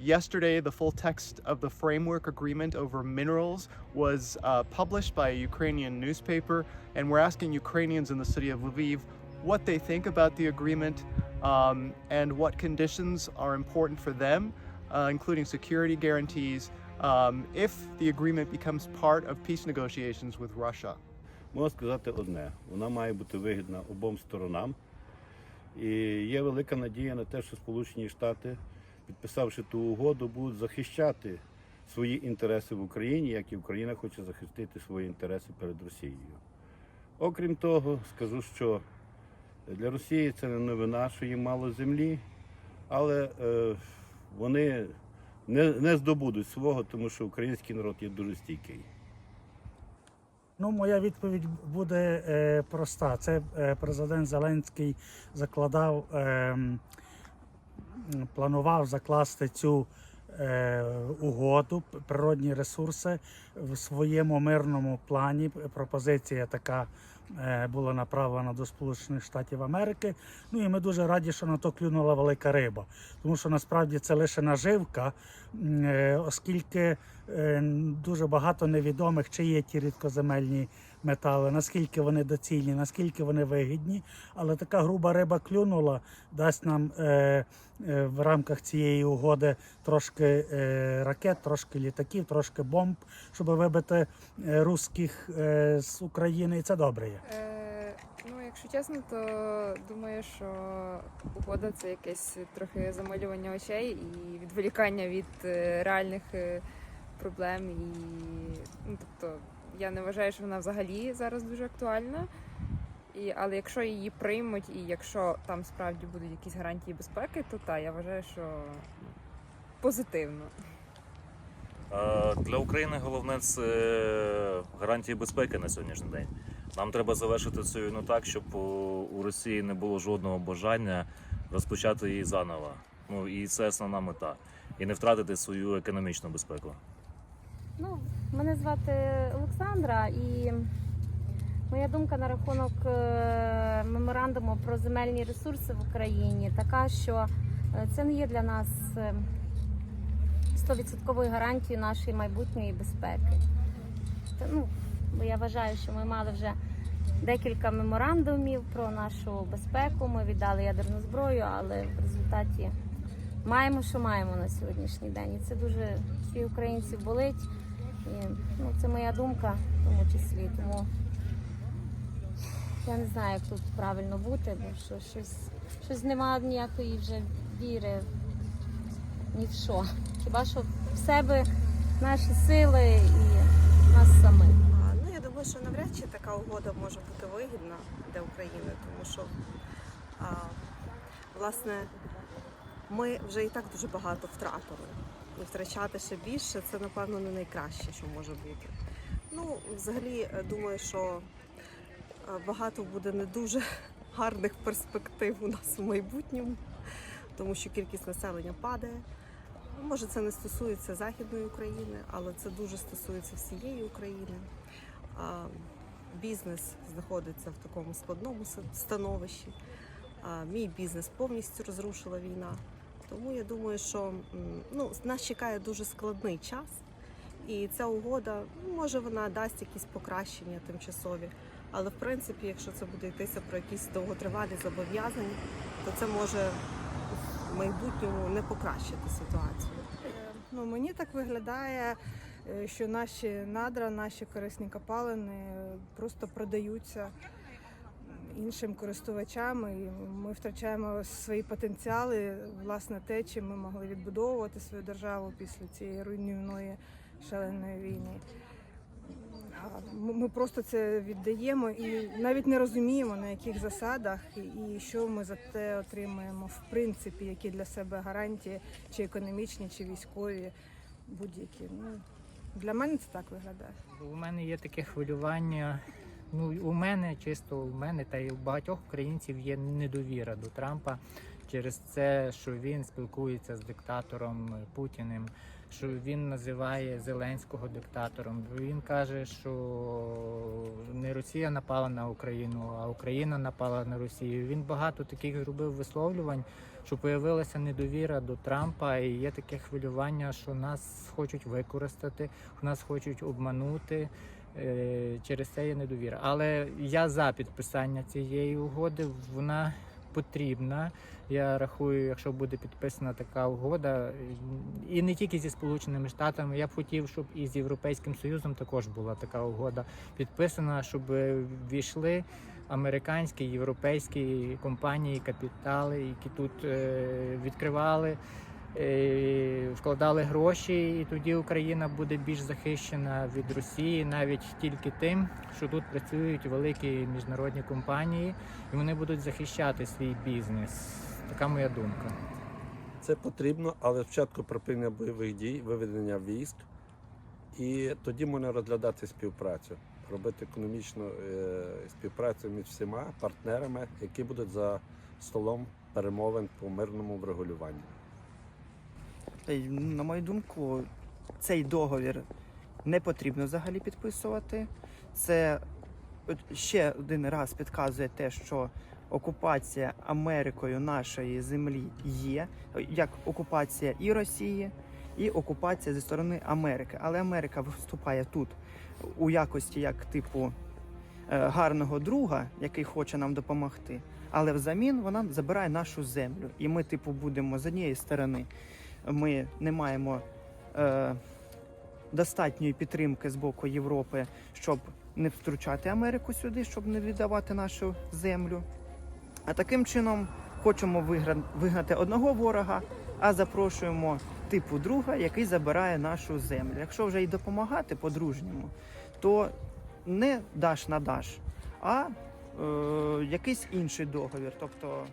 Yesterday, the full text of the framework agreement over minerals was uh, published by a Ukrainian newspaper, and we're asking Ukrainians in the city of Lviv what they think about the agreement um, and what conditions are important for them, uh, including security guarantees, um, if the agreement becomes part of peace negotiations with Russia. Можна сказати одне: вона має бути вигідна обом сторонам. І є велика надія на те, що Сполучені Штати, Підписавши ту угоду, будуть захищати свої інтереси в Україні, як і Україна хоче захистити свої інтереси перед Росією. Окрім того, скажу, що для Росії це не новина, що їм мало землі, але е, вони не, не здобудуть свого, тому що український народ є дуже стійкий. Ну, моя відповідь буде е, проста. Це е, президент Зеленський закладав, е, планував закласти цю е, угоду, природні ресурси в своєму мирному плані. Пропозиція така була направлена до Сполучених Штатів Америки. Ну і ми дуже раді, що на то клюнула велика риба, тому що насправді це лише наживка, е, оскільки е, дуже багато невідомих, чи є ті рідкоземельні метали, наскільки вони доцільні, наскільки вони вигідні. Але така груба риба клюнула, дасть нам е, е, в рамках цієї угоди трошки е, ракет, трошки літаків, трошки бомб, щоб вибити е, русських е, з України. І це добре є. Е, ну, якщо чесно, то думаю, що угода це якесь трохи замалювання очей і відволікання від е, реальних е, проблем. І, ну, тобто, я не вважаю, що вона взагалі зараз дуже актуальна. І, але якщо її приймуть, і якщо там справді будуть якісь гарантії безпеки, то так, я вважаю, що ну, позитивно. Е, Для України головне це гарантії безпеки на сьогоднішній день. Нам треба завершити цю війну так, щоб у у Росії не було жодного бажання розпочати її заново. Ну і це основна мета. І не втратити свою економічну безпеку. Ну, мене звати Олександра, і моя думка на рахунок е, меморандуму про земельні ресурси в Україні така, що е, це не є для нас е, 100% гарантією нашої майбутньої безпеки. Ну, бо я вважаю, що ми мали вже декілька меморандумів про нашу безпеку. Ми віддали ядерну зброю, але в результаті маємо, що маємо на сьогоднішній день. І це дуже всі українців болить. І, ну, це моя думка в тому числі. Тому я не знаю, як тут правильно бути, бо що щось, щось немає ніякої вже віри ні в що. Хіба що в себе наші сили і нас самих. Думаю, що навряд чи така угода може бути вигідна для України, тому що, а, власне, ми вже і так дуже багато втратили. І втрачати ще більше це, напевно, не найкраще, що може бути. Ну, взагалі, думаю, що багато буде не дуже гарних перспектив у нас в майбутньому, тому що кількість населення падає. Може, це не стосується Західної України, але це дуже стосується всієї України. Бізнес знаходиться в такому складному становищі. Мій бізнес повністю розрушила війна. Тому я думаю, що ну, нас чекає дуже складний час, і ця угода, ну, може, вона дасть якісь покращення тимчасові. Але в принципі, якщо це буде йтися про якісь довготривалі зобов'язання, то це може в майбутньому не покращити ситуацію. Ну, мені так виглядає, е, що наші надра, наші корисні копалини просто продаються іншим користувачам, і ми втрачаємо свої потенціали, власне, те, чим ми могли відбудовувати свою державу після цієї руйнівної шаленої війни. Ми просто це віддаємо і навіть не розуміємо, на яких засадах і- що ми за те отримаємо в принципі, які для себе гарантії, чи економічні, чи військові, будь-які. Для мене це так виглядає. У мене є таке хвилювання. Ну, у мене, чисто у мене та й у багатьох українців є недовіра до Трампа через це, що він спілкується з диктатором Путіним, що він називає Зеленського диктатором. Він каже, що не Росія напала на Україну, а Україна напала на Росію. Він багато таких зробив висловлювань, що появилася недовіра до Трампа, і є таке хвилювання, що нас хочуть використати, нас хочуть обманути. Е, Через це є недовіра. Але я за підписання цієї угоди. Вона потрібна. Я рахую, якщо буде підписана така угода, і не тільки зі Сполученими Штатами, я б хотів, щоб і з Європейським Союзом також була така угода підписана, щоб ввійшли американські, європейські компанії, капітали, які тут е, відкривали. Е, Вкладали гроші, і тоді Україна буде більш захищена від Росії, навіть тільки тим, що тут працюють великі міжнародні компанії, і вони будуть захищати свій бізнес. Така моя думка. Це потрібно, але спочатку припинення бойових дій, виведення військ, і тоді можна розглядати співпрацю, робити економічну е, співпрацю між всіма партнерами, які будуть за столом перемовин по мирному врегулюванню. Й, На мою думку, цей договір не потрібно взагалі підписувати. Це ще один раз підказує те, що окупація Америкою нашої землі є, як окупація і Росії, і окупація зі сторони Америки. Але Америка виступає тут у якості як типу е, гарного друга, який хоче нам допомогти. Але взамін вона забирає нашу землю. І ми, типу, будемо з однієї сторони ми не маємо е, достатньої підтримки з боку Європи, щоб не втручати Америку сюди, щоб не віддавати нашу землю. А таким чином хочемо вигра- вигнати одного ворога, а запрошуємо типу друга, який забирає нашу землю. Якщо вже й допомагати по-дружньому, то не даш на даш, а е, якийсь інший договір. Тобто